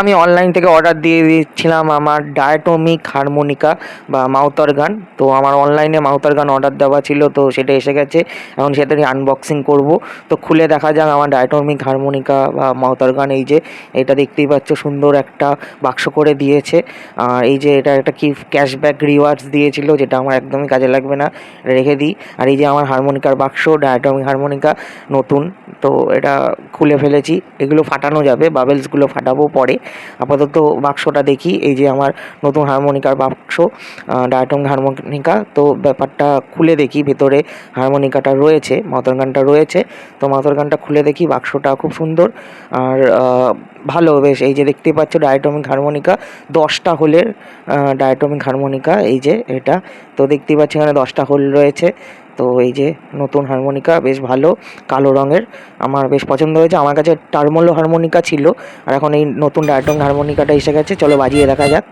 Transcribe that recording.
আমি অনলাইন থেকে অর্ডার দিয়ে দিয়েছিলাম আমার ডায়াটমিক হারমোনিকা বা মাউথ গান। তো আমার অনলাইনে মাউথ গান অর্ডার দেওয়া ছিল, তো সেটা এসে গেছে। এখন সেটারই আনবক্সিং করব। তো খুলে দেখা যাক আমার ডায়াটমিক হারমোনিকা বা মাউথ গান, এই যে এটা দেখতেই পাচ্ছ সুন্দর একটা বাক্স করে দিয়েছে। আর এই যে এটা একটা কি ক্যাশব্যাক রিওয়ার্ডস দিয়েছিল, যেটা আমার একদমই কাজে লাগবে না, রেখে দিই। আর এই যে আমার হারমোনিকার বাক্স ডায়াটমিক হারমোনিকা নতুন। তো এটা খুলে ফেলেছি। এগুলো ফাটানো যাবে বাবেলসগুলো ফাটাবো পরে। আপাতত বাক্সটা দেখি, এই যে আমার নতুন হারমোনিকার বাক্স ডায়াটমিক হারমোনিকা। তো ব্যাপারটা খুলে দেখি, ভেতরে হারমোনিকাটা রয়েছে, মাতর গানটা রয়েছে। তো মাতর গানটা খুলে দেখি, বাক্সটা খুব সুন্দর। আর ভালো, বেশ, এই যে দেখতে পাচ্ছ ডায়াটমিক হারমোনিকা, দশটা হোলের ডায়াটমিক হারমোনিকা, এই যে এটা। তো দেখতেই পাচ্ছি, এখানে দশটা হোল রয়েছে। তো এই যে নতুন হারমোনিকা বেশ ভালো, কালো রঙের, আমার বেশ পছন্দ হয়েছে। আমার কাছে টার্মোলো হারমোনিকা ছিল, আর এখন এই নতুন ডায়টং হারমোনিকাটা এসে গেছে। চলো বাজিয়ে দেখা যাক।